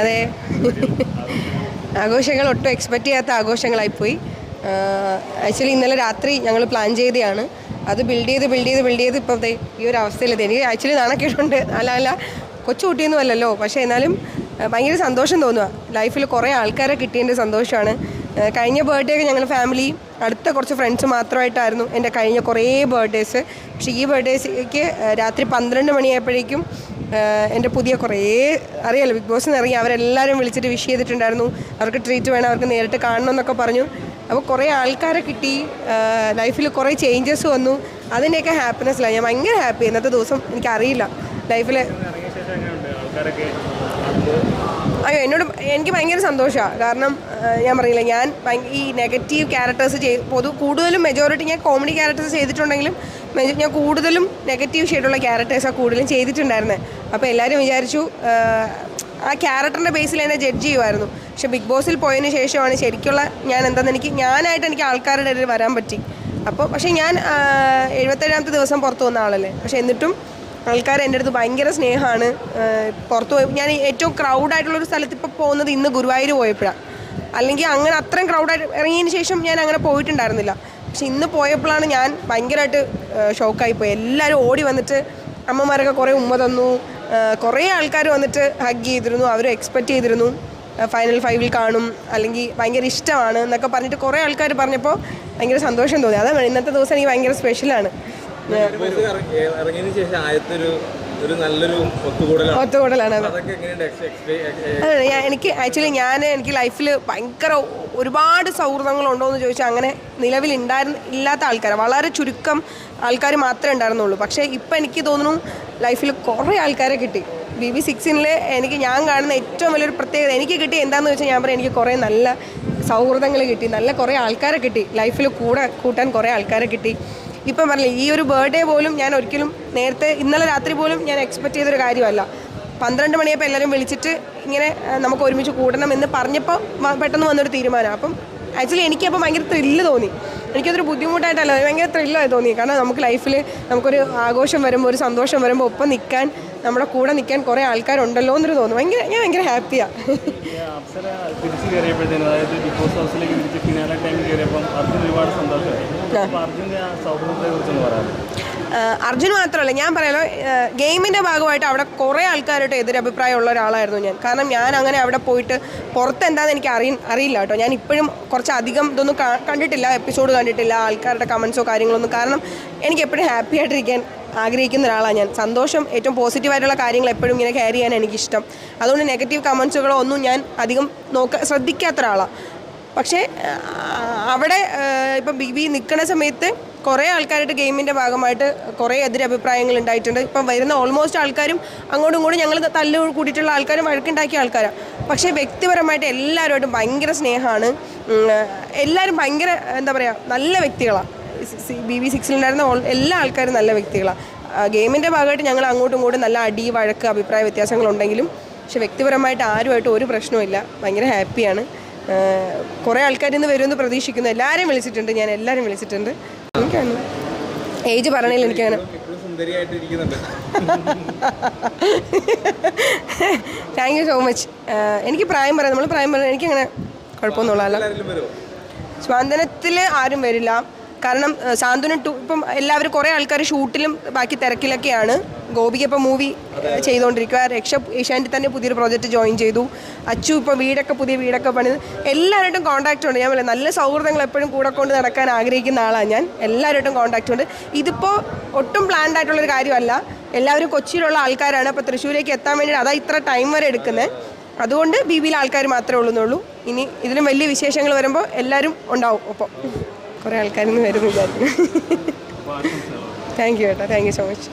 അതെ. ആഘോഷങ്ങൾ ഒട്ടും എക്സ്പെക്റ്റ് ചെയ്യാത്ത ആഘോഷങ്ങളായിപ്പോയി. ആക്ച്വലി ഇന്നലെ രാത്രി ഞങ്ങൾ പ്ലാൻ ചെയ്തതാണ്. അത് ബിൽഡ് ചെയ്ത് ബിൽഡ് ചെയ്ത് ബിൽഡ് ചെയ്ത് ഇപ്പോൾ ഈ ഒരു അവസ്ഥയിലെത്തി. എനിക്ക് ആക്ച്വലി നാണക്കേടുണ്ട്. അല്ല അല്ല കൊച്ചു കുട്ടിയൊന്നും അല്ലല്ലോ പക്ഷേ എന്നാലും ഭയങ്കര സന്തോഷം തോന്നുക ലൈഫിൽ കുറേ ആൾക്കാരെ കിട്ടിയതിന്റെ സന്തോഷമാണ്. കഴിഞ്ഞ ബർത്ത്ഡേ ഒക്കെ ഞങ്ങൾ ഫാമിലി അടുത്ത കുറച്ച് ഫ്രണ്ട്സ് മാത്രമായിട്ടായിരുന്നു എന്റെ കഴിഞ്ഞ കുറേ ബർത്ത്ഡേസ് പക്ഷേ ഈ ബർത്ത്ഡേക്ക് രാത്രി പന്ത്രണ്ട് മണിയായപ്പോഴേക്കും എന്റെ പുതിയ കുറേ അറിയാലോ ബിഗ് ബോസ് ഇറങ്ങി അവരെല്ലാവരും വിളിച്ചിട്ട് വിഷ് ചെയ്തിട്ടുണ്ടായിരുന്നു. അവർക്ക് ട്രീറ്റ് വേണം അവർക്ക് നേരിട്ട് കാണണം എന്നൊക്കെ പറഞ്ഞു. അപ്പോൾ കുറേ ആൾക്കാരെ കിട്ടി ലൈഫിൽ കുറേ ചേഞ്ചസ് വന്നു. അതിന്റെയൊക്കെ ഹാപ്പിനെസ്സിലാണ് ഞാൻ ഭയങ്കര ഹാപ്പി ഇന്നത്തെ ദിവസം എനിക്കറിയില്ല. ആൾക്കാരൊക്കെ അയ്യോ എന്നോട് എനിക്ക് ഭയങ്കര സന്തോഷമാണ് കാരണം ഞാൻ പറയില്ല ഞാൻ ഈ നെഗറ്റീവ് ക്യാരക്ടേഴ്സ് ചെയ്ത് പൊതു കൂടുതലും മെജോറിറ്റി ഞാൻ കോമഡി ക്യാരക്ടേഴ്സ് ചെയ്തിട്ടുണ്ടെങ്കിലും ഞാൻ കൂടുതലും നെഗറ്റീവ് ഷെയ്ഡുള്ള ക്യാരക്ടേഴ്സാണ് കൂടുതലും ചെയ്തിട്ടുണ്ടായിരുന്നത് അപ്പോൾ എല്ലാവരും വിചാരിച്ചു ആ, ക്യാരക്ടറിന്റെ ബേസിൽ എന്നെ ജഡ്ജ് ചെയ്യുമായിരുന്നു പക്ഷെ ബിഗ് ബോസിൽ പോയതിന് ശേഷമാണ് ശരിക്കുള്ള ഞാൻ എന്താണെന്ന് എനിക്ക് ഞാനായിട്ട് എനിക്ക് ആൾക്കാരുടെ ഇടയിൽ വരാൻ പറ്റി. അപ്പോൾ പക്ഷേ ഞാൻ എഴുപത്തേഴാമത്തെ ദിവസം പുറത്തു വന്ന ആളല്ലേ. പക്ഷേ എന്നിട്ടും ആൾക്കാർ എന്റെ അടുത്ത് ഭയങ്കര സ്നേഹമാണ്. പുറത്ത് പോയി ഞാൻ ഏറ്റവും ക്രൗഡായിട്ടുള്ളൊരു സ്ഥലത്ത് ഇപ്പോൾ പോകുന്നത് ഇന്ന് ഗുരുവായൂർ പോയപ്പോഴാണ് അല്ലെങ്കിൽ അങ്ങനെ അത്രയും ക്രൗഡായിട്ട് ഇറങ്ങിയതിന് ശേഷം ഞാൻ അങ്ങനെ പോയിട്ടുണ്ടായിരുന്നില്ല. പക്ഷെ ഇന്ന് പോയപ്പോഴാണ് ഞാൻ ഭയങ്കരമായിട്ട് ഷോക്കായി പോയി. എല്ലാവരും ഓടി വന്നിട്ട് അമ്മമാരൊക്കെ കുറേ ഉമ്മ തന്നു. കുറേ ആൾക്കാർ വന്നിട്ട് ഹഗ് ചെയ്തിരുന്നു. അവർ എക്സ്പെക്റ്റ് ചെയ്തിരുന്നു. ഫൈനൽ ഫൈവിൽ കാണും. അല്ലെങ്കിൽ ഭയങ്കര ഇഷ്ടമാണ് എന്നൊക്കെ പറഞ്ഞിട്ട് കുറേ ആൾക്കാർ പറഞ്ഞപ്പോൾ ഭയങ്കര സന്തോഷം തോന്നി. അതാണ് ഇന്നത്തെ ദിവസം എനിക്ക് ഭയങ്കര സ്പെഷ്യലാണ് ഇറങ്ങിയതിന് ശേഷം ആദ്യത്തെ ഒരു നല്ലൊരു ഒത്തുകൂടലാണ്. ഒത്തുകൂടലാണ് എനിക്ക് ആക്ച്വലി ഞാൻ എനിക്ക് ലൈഫിൽ ഭയങ്കര ഒരുപാട് സൗഹൃദങ്ങളുണ്ടോ എന്ന് ചോദിച്ചാൽ അങ്ങനെ നിലവിൽ ഉണ്ടായിരുന്ന ഇല്ലാത്ത ആൾക്കാർ വളരെ ചുരുക്കം ആൾക്കാർ മാത്രമേ ഉണ്ടായിരുന്നുള്ളൂ പക്ഷേ ഇപ്പം എനിക്ക് തോന്നുന്നു ലൈഫിൽ കുറേ ആൾക്കാരെ കിട്ടി. ബി ബി സിക്സിനിൽ എനിക്ക് ഞാൻ കാണുന്ന ഏറ്റവും വലിയൊരു പ്രത്യേകത എനിക്ക് കിട്ടി എന്താണെന്ന് വെച്ചാൽ ഞാൻ പറയാം എനിക്ക് കുറേ നല്ല സൗഹൃദങ്ങൾ കിട്ടി. നല്ല കുറേ ആൾക്കാരെ കിട്ടി. ലൈഫിൽ കൂടെ കൂട്ടാൻ കുറേ ആൾക്കാരെ കിട്ടി. ഇപ്പം പറഞ്ഞില്ല ഈ ഒരു ബർത്ത്ഡേ പോലും ഞാൻ ഒരിക്കലും നേരത്തെ ഇന്നലെ രാത്രി പോലും ഞാൻ എക്സ്പെക്ട് ചെയ്തൊരു കാര്യമല്ല. പന്ത്രണ്ട് മണിയപ്പോൾ എല്ലാവരും വിളിച്ചിട്ട് ഇങ്ങനെ നമുക്ക് ഒരുമിച്ച് കൂടണം എന്ന് പറഞ്ഞപ്പോൾ പെട്ടെന്ന് വന്നൊരു തീരുമാനം. അപ്പം ആക്ച്വലി എനിക്കപ്പോൾ ഭയങ്കര ത്രില്ല് തോന്നി. എനിക്കതൊരു ബുദ്ധിമുട്ടായിട്ടല്ല ഭയങ്കര ത്രില്ലായി തോന്നി. കാരണം നമുക്ക് ലൈഫിൽ നമുക്കൊരു ആഘോഷം വരുമ്പോൾ ഒരു സന്തോഷം വരുമ്പോൾ ഒപ്പം നിൽക്കാൻ നമ്മുടെ കൂടെ നിൽക്കാൻ കുറേ ആൾക്കാരുണ്ടല്ലോ എന്നൊരു തോന്നുന്നു ഭയങ്കര ഞാൻ ഭയങ്കര ഹാപ്പിയാണ് ഈ അപ്സര തിരിച്ച് കയറിയപ്പോഴത്തേനും അതായത് ബിഗ് ബോസ് ഹൗസിലേക്ക് തിരിച്ച് ഫിനാലെ ടൈം കയറിയപ്പം അർജുൻ ഒരുപാട് സന്തോഷമായി അപ്പോൾ അർജുന്റെ ആ സൗഹൃദത്തെ പറയാം ആഹ് അർജുൻ മാത്രമല്ല ഞാൻ പറയാലോ ഗെയിമിന്റെ ഭാഗമായിട്ട് അവിടെ കുറേ ആൾക്കാരായിട്ട് എതിരഭിപ്രായമുള്ള ഒരാളായിരുന്നു ഞാൻ. കാരണം ഞാൻ അങ്ങനെ അവിടെ പോയിട്ട് പുറത്ത് എന്താണെന്ന് എനിക്ക് അറിയ അറിയില്ല കേട്ടോ. ഞാൻ ഇപ്പോഴും കുറച്ചധികം ഇതൊന്നും കണ്ടിട്ടില്ല എപ്പിസോഡ് കണ്ടിട്ടില്ല ആൾക്കാരുടെ കമൻസോ കാര്യങ്ങളൊന്നും. കാരണം എനിക്ക് എപ്പോഴും ഹാപ്പി ആയിട്ടിരിക്കാൻ ആഗ്രഹിക്കുന്ന ഒരാളാണ് ഞാൻ. സന്തോഷം ഏറ്റവും പോസിറ്റീവായിട്ടുള്ള കാര്യങ്ങൾ എപ്പോഴും ഇങ്ങനെ ക്യാരി ചെയ്യാൻ എനിക്കിഷ്ടം. അതുകൊണ്ട് നെഗറ്റീവ് കമൻസുകളോ ഒന്നും ഞാൻ അധികം നോക്ക ശ്രദ്ധിക്കാത്ത ഒരാളാണ് പക്ഷേ അവിടെ ഇപ്പം ബി ബി നിൽക്കുന്ന സമയത്ത് കുറേ ആൾക്കാരായിട്ട് ഗെയിമിന്റെ ഭാഗമായിട്ട് കുറേ എതിരഭിപ്രായങ്ങൾ ഉണ്ടായിട്ടുണ്ട്. ഇപ്പം വരുന്ന ഓൾമോസ്റ്റ് ആൾക്കാരും അങ്ങോട്ടും ഇങ്ങോട്ടും ഞങ്ങൾ തല്ല് കൂടിയിട്ടുള്ള ആൾക്കാരും വഴക്കുണ്ടാക്കിയ ആൾക്കാരാണ് പക്ഷേ വ്യക്തിപരമായിട്ട് എല്ലാവരുമായിട്ടും ഭയങ്കര സ്നേഹമാണ്. എല്ലാവരും ഭയങ്കര എന്താ പറയുക നല്ല വ്യക്തികളാണ് ബി ബി സിക്സിലുണ്ടായിരുന്ന എല്ലാ ആൾക്കാരും നല്ല വ്യക്തികളാണ് ഗെയിമിന്റെ ഭാഗമായിട്ട് ഞങ്ങൾ അങ്ങോട്ടും ഇങ്ങോട്ടും നല്ല അടി വഴക്ക് അഭിപ്രായ വ്യത്യാസങ്ങളുണ്ടെങ്കിലും പക്ഷെ വ്യക്തിപരമായിട്ട് ആരുമായിട്ട് ഒരു പ്രശ്നവുമില്ല. ഭയങ്കര ഹാപ്പിയാണ്. കുറേ ആൾക്കാർ ഇന്ന് വരുമെന്ന് പ്രതീക്ഷിക്കുന്നു. എല്ലാവരെയും വിളിച്ചിട്ടുണ്ട്. ഞാൻ എല്ലാവരും വിളിച്ചിട്ടുണ്ട്. എനിക്കാണ് ഏജ് പറഞ്ഞില്ല എനിക്കങ്ങനെ താങ്ക് യു സോ മച്ച് എനിക്ക് പ്രായം പറയാം. നമ്മൾ പ്രായം പറയാം. എനിക്കങ്ങനെ കുഴപ്പമൊന്നുമില്ല വരുമോ സ്പന്ദനത്തിൽ ആരും വരില്ല. കാരണം സാന്ത്വനം ടു ഇപ്പം എല്ലാവരും കുറേ ആൾക്കാർ ഷൂട്ടിലും ബാക്കി തിരക്കിലൊക്കെയാണ്. ഗോപിക ഇപ്പോൾ മൂവി ചെയ്തുകൊണ്ടിരിക്കുക രക്ഷ ഏഷ്യാനിൽ തന്നെ പുതിയൊരു പ്രോജക്റ്റ് ജോയിൻ ചെയ്തു. അച്ചു ഇപ്പോൾ വീടൊക്കെ പുതിയ വീടൊക്കെ പണിത്. എല്ലാവരായിട്ടും കോൺടാക്റ്റ് ഉണ്ട്. ഞാൻ പറയാം നല്ല സൗഹൃദങ്ങൾ എപ്പോഴും കൂടെ കൊണ്ട് നടക്കാൻ ആഗ്രഹിക്കുന്ന ആളാണ് ഞാൻ. എല്ലാവരായിട്ടും കോൺടാക്റ്റ് ഉണ്ട്. ഇതിപ്പോൾ ഒട്ടും പ്ലാൻഡ് ആയിട്ടുള്ളൊരു കാര്യമല്ല. എല്ലാവരും കൊച്ചിയിലുള്ള ആൾക്കാരാണ്. അപ്പോൾ തൃശ്ശൂരേക്ക് എത്താൻ വേണ്ടി അതാ ഇത്ര ടൈം വരെ എടുക്കുന്നത് അതുകൊണ്ട് ബി ബിയിലെ ആൾക്കാർ മാത്രമേ ഉള്ളൂന്നുള്ളൂ. ഇനി ഇതിലും വലിയ വിശേഷങ്ങൾ വരുമ്പോൾ എല്ലാവരും ഉണ്ടാവും. ഒപ്പം. കുറേ ആൾക്കാരിന്ന് വരുന്നു വിചാരിക്കുന്നു. താങ്ക് യു കേട്ടോ താങ്ക് യു സോ മച്ച്